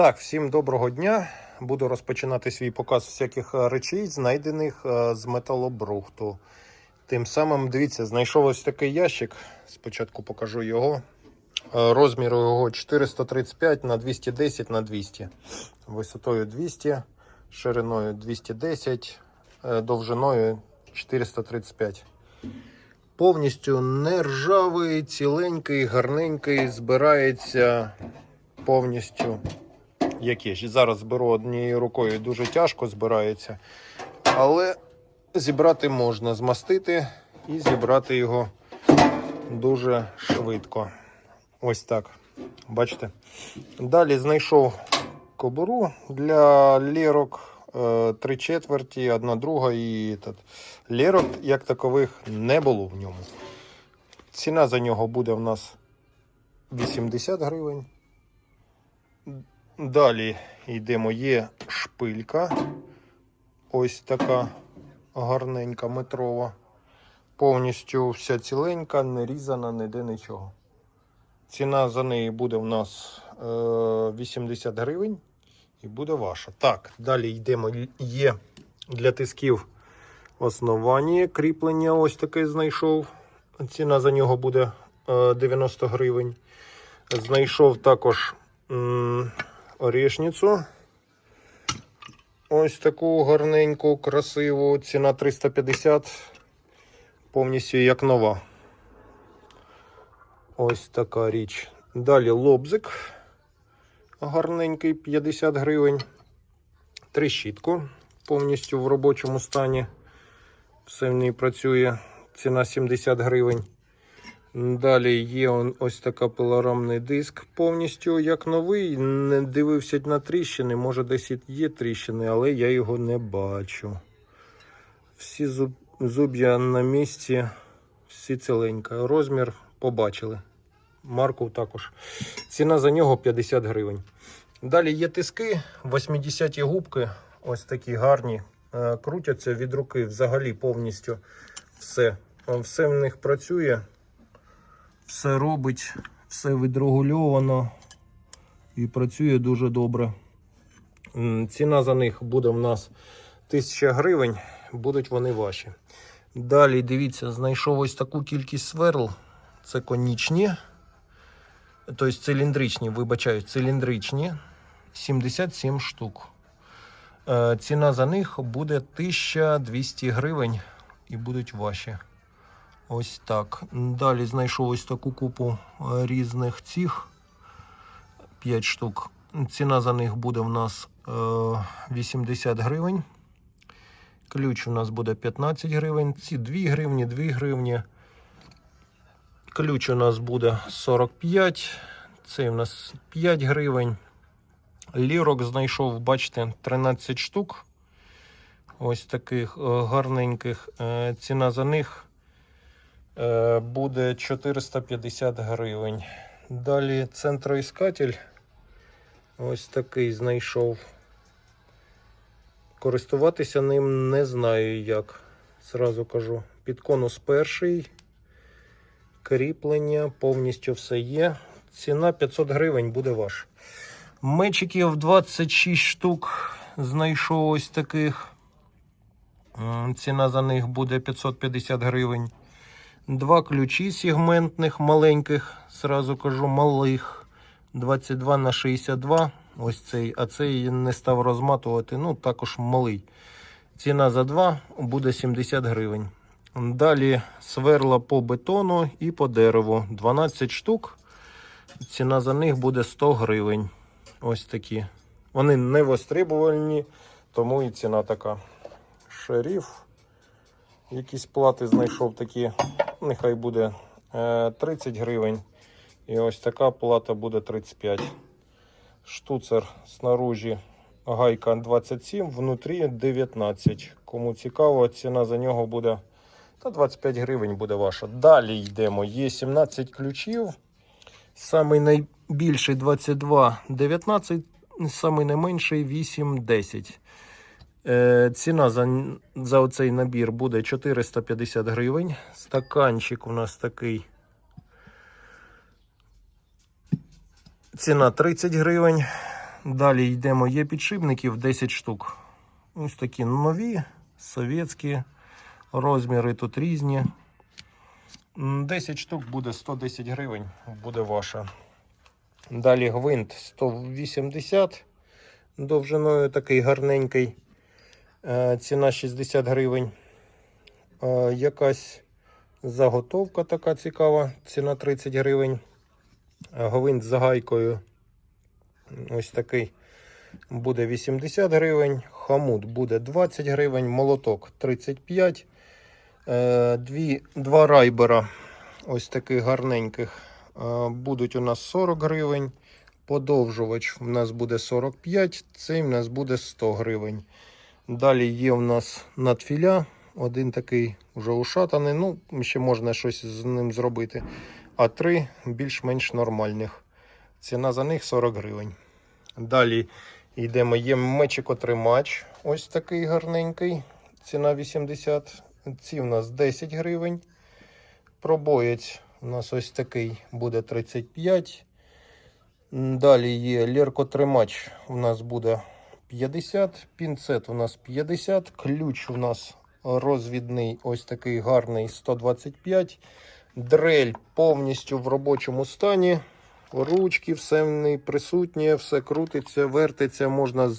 Так, всім доброго дня. Буду розпочинати свій показ всяких е, речей, знайдених е, з металобрухту. Тим самим, дивіться, знайшов ось такий ящик. Спочатку покажу його. Е, Розмір його 435 на 210 на 200. Висотою 200, шириною 210, е, довжиною 435. Повністю не ржавий, ціленький, гарненький, збирається повністю як є. Зараз зберу однією рукою дуже тяжко збирається, але зібрати можна, змастити і зібрати його дуже швидко. Ось так. Бачите? Далі знайшов кобуру для лірок. 3 четверті, одна друга і этот. лірок як такових не було в ньому. Ціна за нього буде в нас 80 гривень. Далі йдемо, є шпилька. Ось така гарненька метрова. Повністю вся ціленька, не різана, ніде нічого. Ціна за неї буде в нас е, 80 гривень і буде ваша. Так, далі йдемо. Є для тисків основання кріплення. Ось таке знайшов. Ціна за нього буде е, 90 гривень. Знайшов також. Орішницю. Ось таку гарненьку, красиву. Ціна 350. Повністю як нова. Ось така річ. Далі лобзик. Гарненький 50 гривень. Трещітку. Повністю в робочому стані. Все в ній працює. Ціна 70 гривень. Далі є ось така пилорамний диск, повністю як новий. Не дивився на тріщини. Може, десь є тріщини, але я його не бачу. Всі зуб, зуб'я на місці, всі ціленька. Розмір побачили. Марку також. Ціна за нього 50 гривень. Далі є тиски, 80-ті губки, ось такі гарні. Е, Крутяться від руки взагалі повністю все. Все в них працює все робить, все відрегульовано і працює дуже добре. Ціна за них буде в нас 1000 гривень, будуть вони ваші. Далі, дивіться, знайшов ось таку кількість сверл. Це конічні, тобто циліндричні, вибачаю, циліндричні 77 штук. Е, Ціна за них буде 1200 гривень і будуть ваші. Ось так. Далі знайшов ось таку купу е, різних цих 5 штук. Ціна за них буде в нас е, 80 гривень. Ключ у нас буде 15 гривень. Ці 2 гривні, 2 гривні. Ключ у нас буде 45. Цей у нас 5 гривень. Лірок знайшов, бачите, 13 штук. Ось таких е, гарненьких. Е, Ціна за них Е, буде 450 гривень. Далі центроіскатель. Ось такий знайшов. Користуватися ним не знаю як. Зразу кажу. Під конус перший. Кріплення, повністю все є. Ціна 500 гривень буде ваш. Мечиків 26 штук. Знайшов ось таких. Ціна за них буде 550 гривень. Два ключі сегментних маленьких, сразу кажу, малих. 22 на 62. Ось цей, а цей не став розматувати. Ну, також малий. Ціна за два буде 70 гривень. Далі сверла по бетону і по дереву. 12 штук. Ціна за них буде 100 гривень. Ось такі. Вони не востребувальні, тому і ціна така. Шериф. Якісь плати знайшов такі нехай буде е, 30 гривень. І ось така плата буде 35. Штуцер снаружи гайка 27, внутрі 19. Кому цікаво, ціна за нього буде та 25 гривень буде ваша. Далі йдемо. Є 17 ключів. Самий найбільший 22, 19, самий найменший 8, 10. Е, Ціна за, за оцей набір буде 450 гривень. Стаканчик у нас такий. Ціна 30 гривень. Далі йдемо. Є підшипників 10 штук. Ось такі нові, совєтські. Розміри тут різні. 10 штук буде 110 гривень, буде ваша. Далі гвинт 180 довжиною такий гарненький. Е, Ціна 60 гривень. Е, Якась заготовка така цікава, ціна 30 гривень. Е, Гвинт з гайкою. Ось такий буде 80 гривень. Хамут буде 20 гривень, молоток 35. Е, Дві, два райбера ось таких гарненьких будуть у нас 40 гривень. Подовжувач в нас буде 45, цей в нас буде 100 гривень. Далі є у нас надфіля, один такий вже ушатаний. Ну, ще можна щось з ним зробити. А три більш-менш нормальних. Ціна за них 40 гривень. Далі йдемо. Є мечикотримач. Ось такий гарненький. Ціна 80. Ці в нас 10 гривень. Пробоєць у нас ось такий буде 35. Далі є леркотримач. У нас буде 50. Пінцет у нас 50. Ключ у нас розвідний, ось такий гарний 125. Дрель повністю в робочому стані. Ручки, все присутнє, все крутиться, вертиться, можна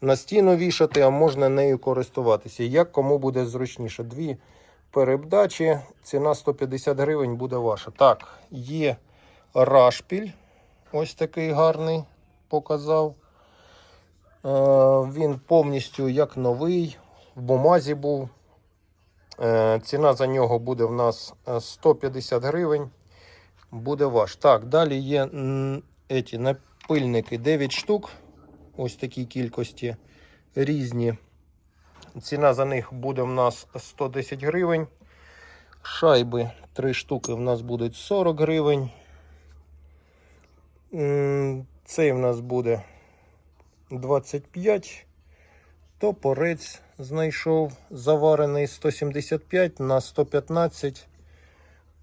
на стіну вішати, а можна нею користуватися. Як кому буде зручніше. Дві передачі, ціна 150 гривень буде ваша. Так, є рашпіль. Ось такий гарний показав. Е, Він повністю як новий, в бумазі був. Е, Ціна за нього буде в нас е, 150 гривень. Буде ваш. Так, далі є еті, напильники 9 штук. Ось такій кількості різні. Ціна за них буде в нас 110 гривень. Шайби 3 штуки в нас будуть 40 гривень. Цей в нас буде 25. Топорець знайшов заварений 175 на 115.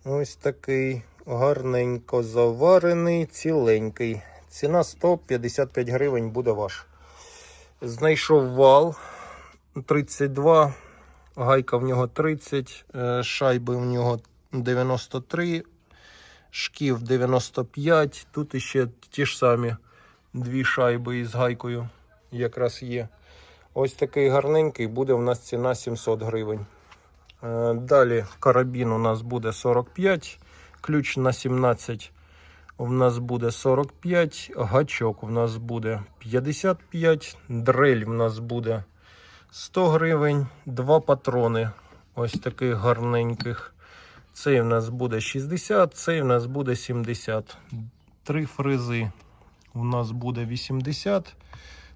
Ось такий гарненько заварений, ціленький. Ціна 155 гривень буде ваш. Знайшов вал 32, гайка в нього 30, е, шайби в нього 93, шків 95. Тут іще ті ж самі дві шайби із гайкою якраз є. Ось такий гарненький, буде у нас ціна 700 гривень. Е, Далі карабін у нас буде 45, ключ на 17 у нас буде 45, гачок у нас буде 55, дрель у нас буде 100 гривень, два патрони ось таких гарненьких. Цей у нас буде 60, цей у нас буде 70. Три фрези у нас буде 80,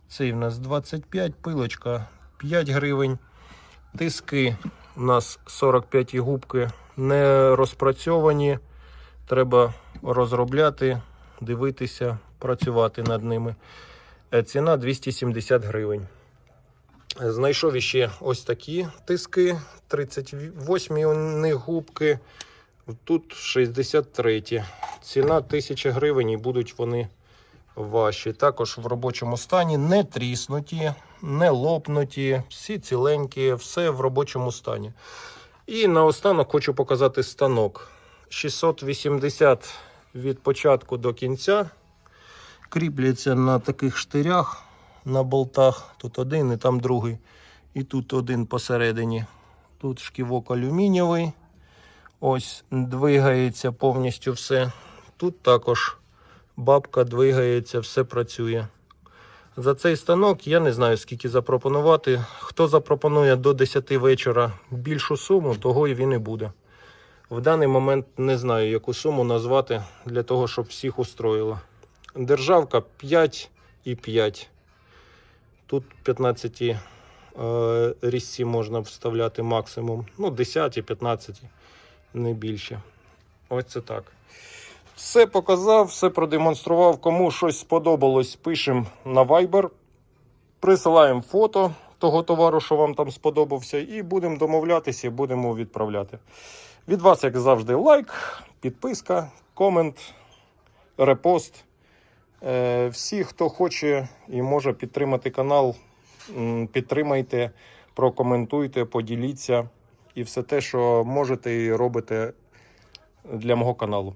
цей у нас 25, пилочка 5 гривень. Тиски у нас 45 губки не розпрацьовані. Треба розробляти, дивитися, працювати над ними. Е, Ціна 270 гривень. Знайшов іще ось такі тиски. 38 у них губки. Тут 63. Ціна 1000 гривень і будуть вони ваші. Також в робочому стані не тріснуті, не лопнуті, всі ціленькі, все в робочому стані. І наостанок хочу показати станок. 680 від початку до кінця. Кріпляться на таких штирях, на болтах. Тут один і там другий. І тут один посередині. Тут шківок алюмінієвий. Ось двигається повністю все. Тут також бабка двигається, все працює. За цей станок я не знаю, скільки запропонувати. Хто запропонує до 10 вечора більшу суму, того і він і буде. В даний момент не знаю, яку суму назвати для того, щоб всіх устроїло. Державка 5 і 5. Тут 15 е, різці можна вставляти максимум. Ну, 10, 15, не більше. Ось це так. Все показав, все продемонстрував. Кому щось сподобалось, пишемо на Viber. Присилаємо фото того товару, що вам там сподобався, і будемо домовлятися, будемо відправляти. Від вас, як завжди, лайк, підписка, комент, репост. Е, Всі, хто хоче і може підтримати канал, підтримайте, прокоментуйте, поділіться і все те, що можете і робите для мого каналу.